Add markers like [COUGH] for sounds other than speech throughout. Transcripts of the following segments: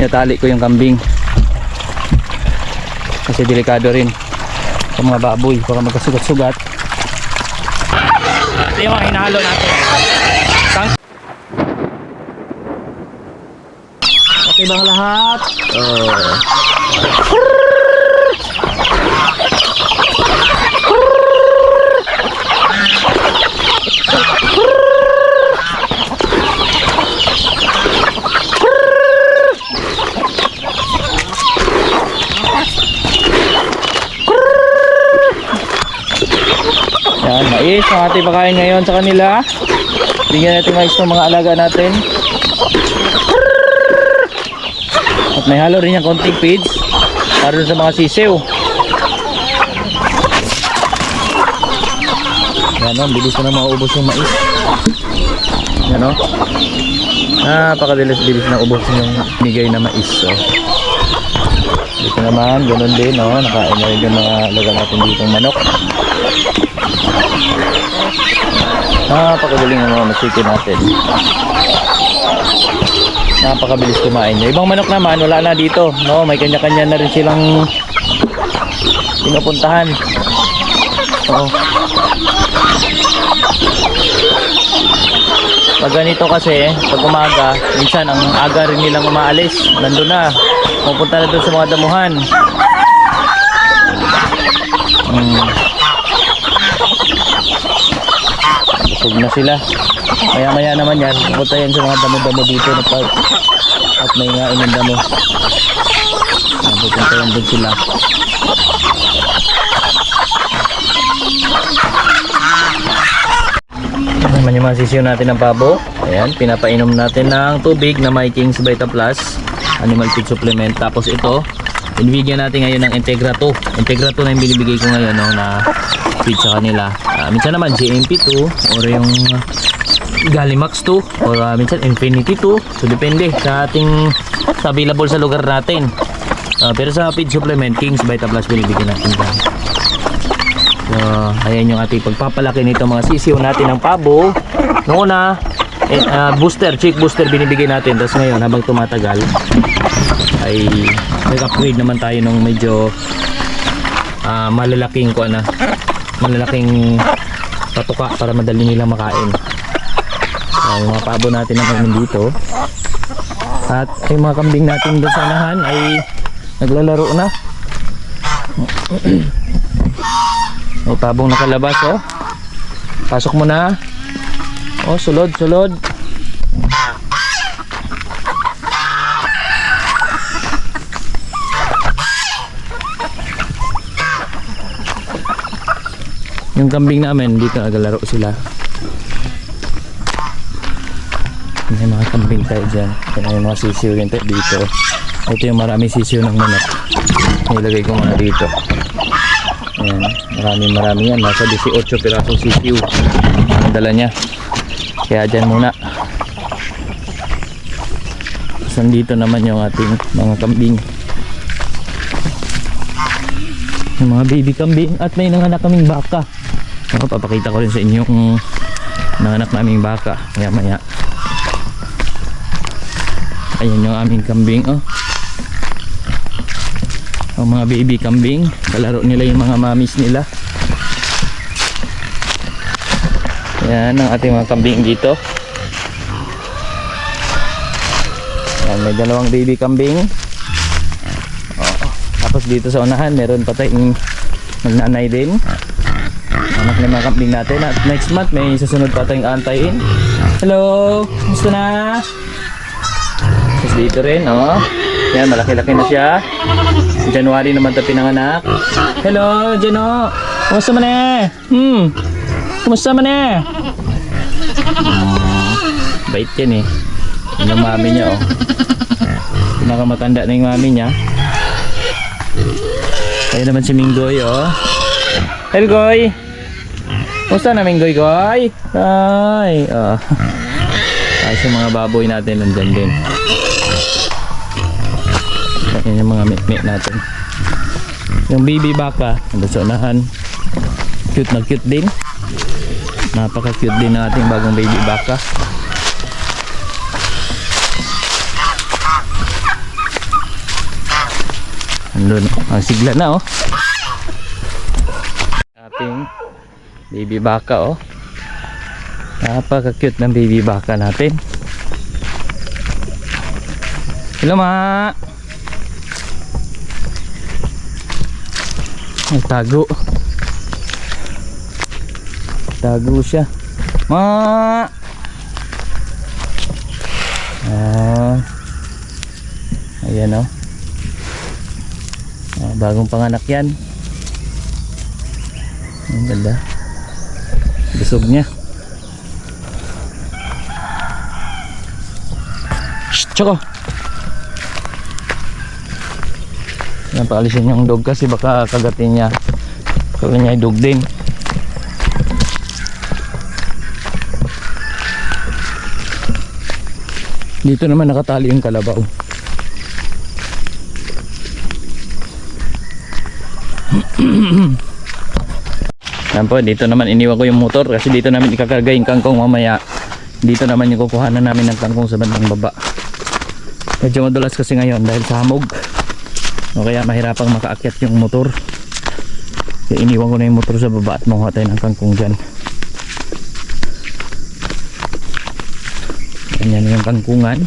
Tinatali ko yung kambing. Kasi delikado rin sa mga baboy. Baka magkasugat-sugat. Ito yung mga hinahalo natin. Okay bang lahat? Oh. Yan, mais ang ating pakain ngayon sa kanila. Bigyan natin mais ng mga alaga natin. At may halo rin yung konting feeds para sa mga sisiw. Yan o, bilis na maubos yung mais. Yan o. Napakadilis-bilis na ubos yung bigay na mais. So. Dito naman, ganun din, no? Nakain na rin yung mga alaga natin dito manok. Napakagaling ng mga masiki natin. Napakabilis kumain niya. Ibang manok naman, wala na dito. No, may kanya-kanya na rin silang pinupuntahan. Oo. Pag ganito kasi, pag umaga, minsan ang aga rin nilang umaalis. Nandun na. Pupunta na doon sa mga damuhan. Hmm. Busog na sila. Maya maya naman yan, pupunta yan sa mga damo-damo dito na pag at may nga ng damo. Pupunta yan doon sila. Naman yung mga sisiyo natin ng pabo. Ayan, pinapainom natin ng tubig na may King's Vita Plus animal feed supplement. Tapos ito, binibigyan natin ngayon ng Integra 2. Integra 2 na yung binibigay ko ngayon no, na feed sa kanila. Ah, minsan naman GMP 2 or yung Galimax 2 or ah, minsan Infinity 2. So depende sa ating sa available sa lugar natin. Ah, pero sa feed supplement, King's Vita Plus binibigyan natin dyan. So, ayan yung ating pagpapalaki nito mga sisiw natin ng pabo. Noong eh, ah, booster, chick booster binibigay natin. Tapos ngayon, habang tumatagal, ay nag-upgrade naman tayo ng medyo ah, malalaking ko na malalaking patuka para madali nilang makain. Ah, yung mga pabo natin naman dito. At yung mga kambing natin doon sa unahan ay naglalaro na. [CLEARS THROAT] May pabong nakalabas oh. Pasok mo na. Oh, sulod, sulod. Yung kambing namin, dito nagalaro sila. May mga kambing tayo dyan. Yan yung mga sisiw rin tayo dito. Ito yung marami sisiw ng manok. Nilagay ko muna dito. Ayan, marami marami yan. Nasa 18 pirasong sisiw. Ang dala niya. Kaya dyan muna. Tapos nandito naman yung ating mga kambing. Yung mga baby kambing at may nanganak kaming baka. Ako, papakita ko rin sa inyo kung nanganak naming baka. Maya maya. Ayan yung aming kambing. Oh. Ang mga baby kambing. Kalaro nila yung mga mamis nila. Yan ang ating mga kambing dito. Yan, may dalawang baby kambing. Tapos dito sa unahan, meron pa tayong magnanay din. Anak ng mga kambing natin. At next month, may susunod pa tayong antayin. Hello! Gusto na? Tapos dito rin, oh. Yan, malaki-laki na siya. January naman ito pinanganak. Hello, Jano! Kumusta man eh? Hmm. Kumusta man eh? Bait yan eh. Yun yung mami niya, oh. Pinakamatanda na yung mami niya. Ayun naman si Minggoy, oh. Hello, Goy! Kumusta na, Minggoy, Goy? Ay, oh. Ay, sa mga baboy natin nandyan din. Ayan yung mga meat natin. Yung baby baka, nandun sa. Cute na cute din. Napaka cute din ng ating bagong baby baka. Andun, ang sigla na oh. Ating baby baka oh. Napaka-cute ng baby baka natin. Hello ma. Ay, tago. Tago siya. Ma. Ah. Ayan oh. Ah, bagong panganak yan. Ang ganda. Busog niya. Shh, Choco. Yan, paalisin yung dog kasi baka kagatin niya. Kaya niya dog din. Dito naman nakatali yung kalabaw. [COUGHS] Yan po, dito naman iniwan ko yung motor kasi dito namin ikakarga yung kangkong mamaya. Dito naman yung kukuhanan namin ng kangkong sa bandang baba. Medyo madulas kasi ngayon dahil sa hamog. O kaya mahirapang makaakyat yung motor. Kaya iniwan ko na yung motor sa baba at makuha tayo ng kangkong dyan. Ganyan yung kangkungan.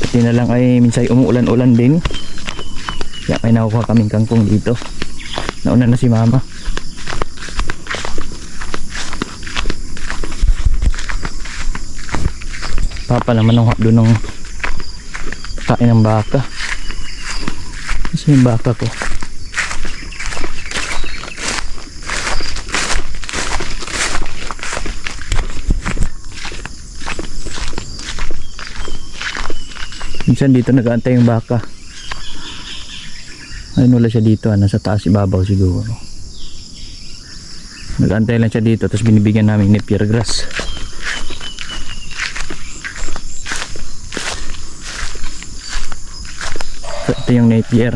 Pati na lang ay minsan umuulan-ulan din. Kaya may nakukuha kaming kangkong dito. Nauna na si mama. Papa naman ang doon ng kain ng baka. Kasi yung baka ko. Minsan dito nag-aantay yung baka. Ayun wala siya dito, ah, nasa taas ibabaw siguro. Nag-aantay lang siya dito, tapos binibigyan namin ni Pierre Grass. So, ito yung napier.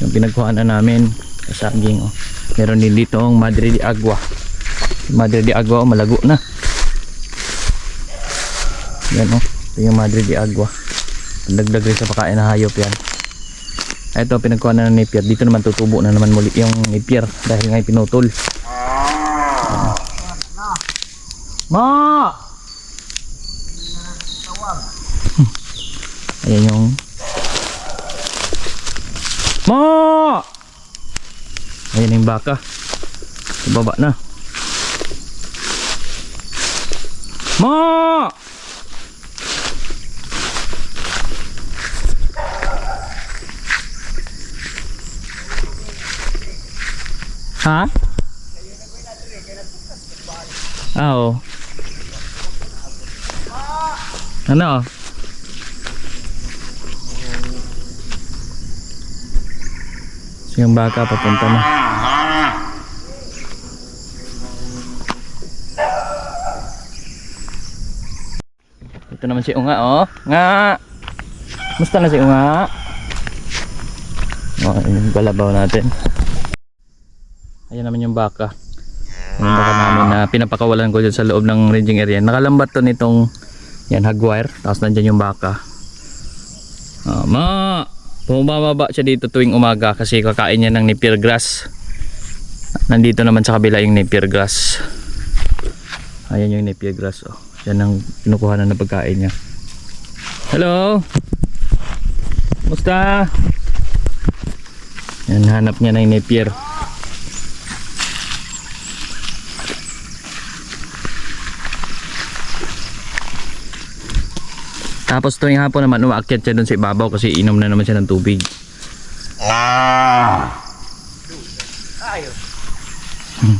Yung pinagkuha na namin sa saging. Oh. Meron din dito ang Madre de Agua. Madre de Agua, oh, malago na. Yan oh. Ito yung Madre de Agua. Dagdag rin sa pakain na hayop yan. Ito pinagkuha na ng napier. Dito naman tutubo na naman muli yung napier dahil nga pinutol. Ma! Ayan yung Ma! Ayan yung baka. Sa baba na. Ma! Ha? Oo. Ano? So yung baka papunta na. Ito naman si Unga oh. Nga! Musta na si Unga? Oh, yun yung kalabaw natin. Naman yung baka. Yung baka namin na pinapakawalan ko dyan sa loob ng ranging area. Nakalambat to nitong yan hagwire. Tapos nandyan yung baka. Ah, ma! Bumababa siya dito tuwing umaga kasi kakain niya ng napier grass. Nandito naman sa kabila yung napier grass. Ayan yung napier grass. Oh. Yan ang kinukuha na pagkain niya. Hello! Musta? Yan, hanap niya ng napier. Tapos tuwing hapon naman umaakyat siya doon sa ibabaw kasi inom na naman siya ng tubig. Hmm.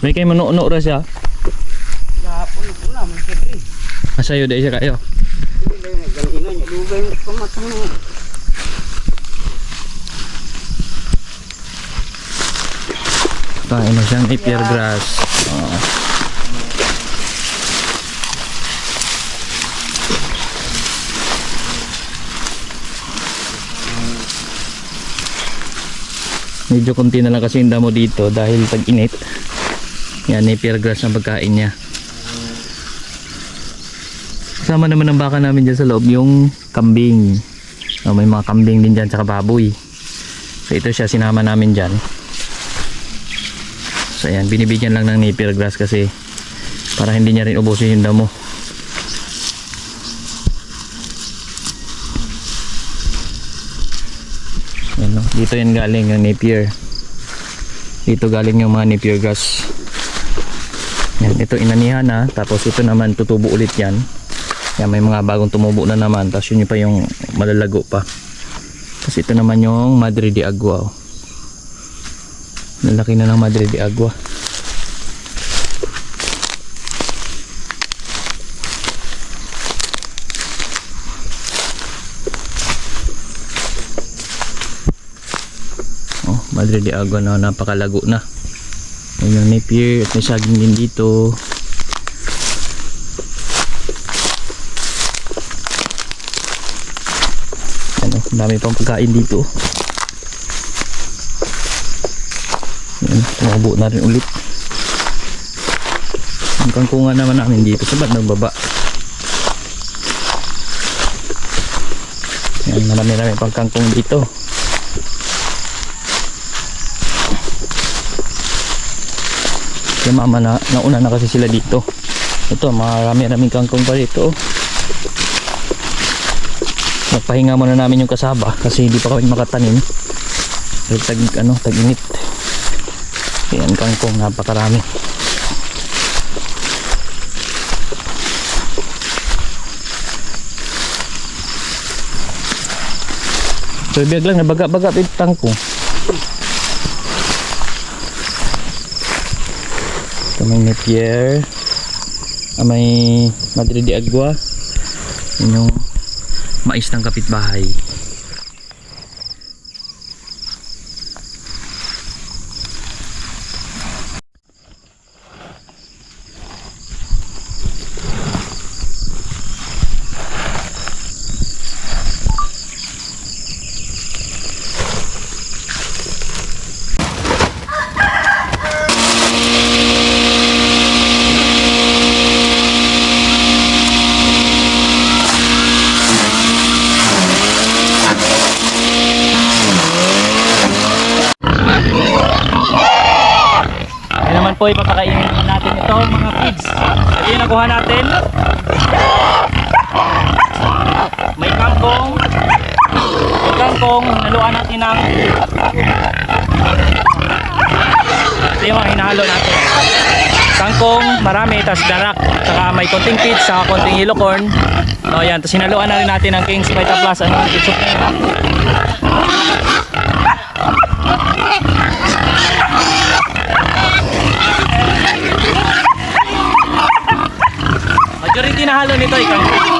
May kayo manuno ra siya. Gapon ko na, may siyempre. Masayo dahil siya kayo. Hindi na yun, ang ina niya, lugay mo kamatang mo. Kain na siyang napier grass. Oo. Medyo konti na lang kasi yung damo dito dahil tag init. Yan, napier grass ang pagkain niya. Kasama naman ng baka namin dyan sa loob yung kambing. Oh, may mga kambing din dyan tsaka baboy. So ito siya sinama namin dyan. Ayan, binibigyan lang ng napier grass kasi para hindi niya rin ubusin yung damo. Ayan, no? Dito yan galing yung napier. Dito galing yung mga napier grass. Yan, ito inanihan na. Tapos ito naman tutubo ulit yan. Yan, may mga bagong tumubo na naman. Tapos yun yung pa yung malalago pa. Tapos ito naman yung Madre de Agua. Lalaki na ng Madre de Agua. Oh, Madre de Agua na napakalago na. Ayan yung napier at may saging din dito. Ano, dami pang pagkain dito. Ayan, tumubo na rin ulit. Ang kangkungan naman namin dito sa bandang baba. Ayan, marami-rami pang kangkong dito. Yung mama na, nauna na kasi sila dito. Ito, marami-raming kangkong pa dito. Nagpahinga muna namin yung kasaba kasi hindi pa kami makatanim. Tag, ano, tag-init. Ayan, kangkong, napakarami. So, biyag lang, nabaga-baga ito kangkong. Ito may Napier. Ah, Madre de Agua. Yun yung mais ng kapitbahay. Po ipapakainin natin ito mga. Ito yung nakuha natin. May kangkong. May kangkong. Naluan natin ng ito yung mga hinahalo natin. Kangkong, marami, tas darak. Saka may konting feeds, saka konting yellow corn. No, yan. Tapos hinaluan na rin natin ng King's Vita Plus. Ano, itsok na yun. Majority na halo nito ikaw.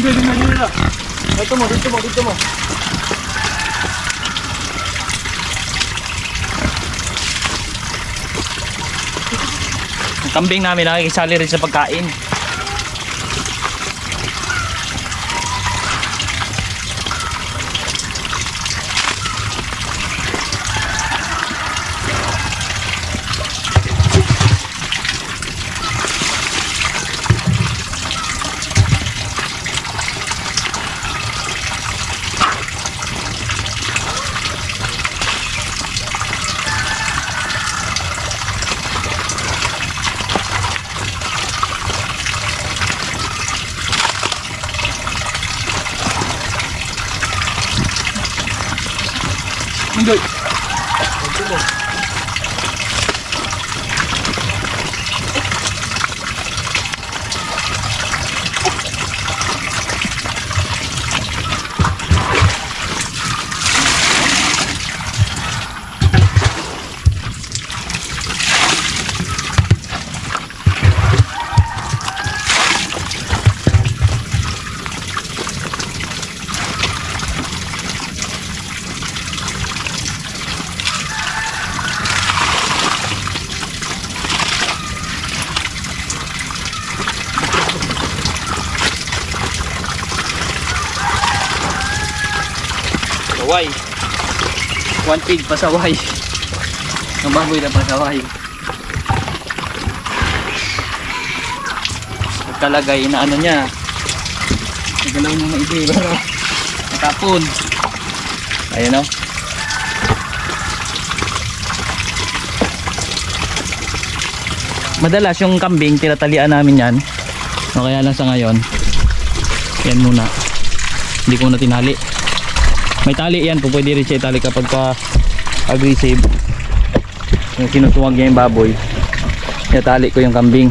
Hindi, hindi, hindi, hindi. Dito mo, dito mo, dito mo. Kambing namin nakikisali rin sa pagkain. Hindi. Saway. One pig pasaway. Ang baboy na pasaway. Pagkalagay na ano niya. Nagalaw mo maigi pero matapon. Ayan o. Madalas yung kambing tinatalian namin yan. O kaya lang sa ngayon. Yan muna. Hindi ko na tinali. May tali yan po pwede rin siya itali kapag ka aggressive. Yung sinusuwag niya yung baboy. Itali ko yung kambing.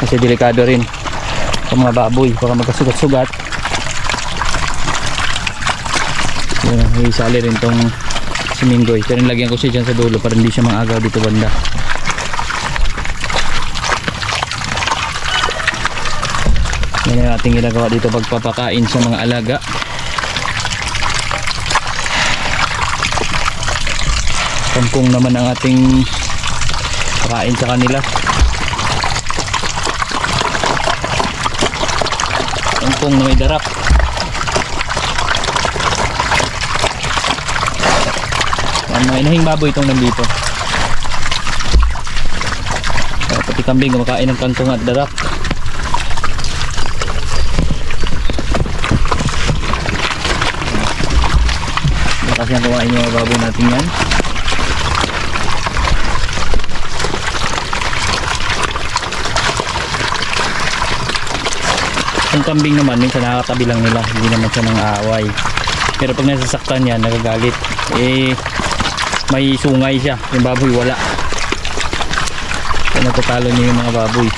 Kasi delikado rin sa mga baboy. Baka magkasugat-sugat. Yung isali rin tong siminggoy. Pero nilagyan ko siya dyan sa dulo para hindi siya mangagaw dito banda. Yan ang ating ginagawa dito pagpapakain sa mga alaga. Kampong naman ang ating pakain sa kanila. Kampong na may darap. Yan, mga baboy itong nandito. Kaya pati kambing kumakain ng kangkong at darap. Kasi ang kumain yung mga baboy natin yan. Yung kambing naman, minsan nakakatabi lang nila. Hindi naman siya nang aaway. Pero pag nasasaktan yan, nagagalit. Eh, may sungay siya. Yung baboy wala. Kaya natatalo niya yung mga baboy.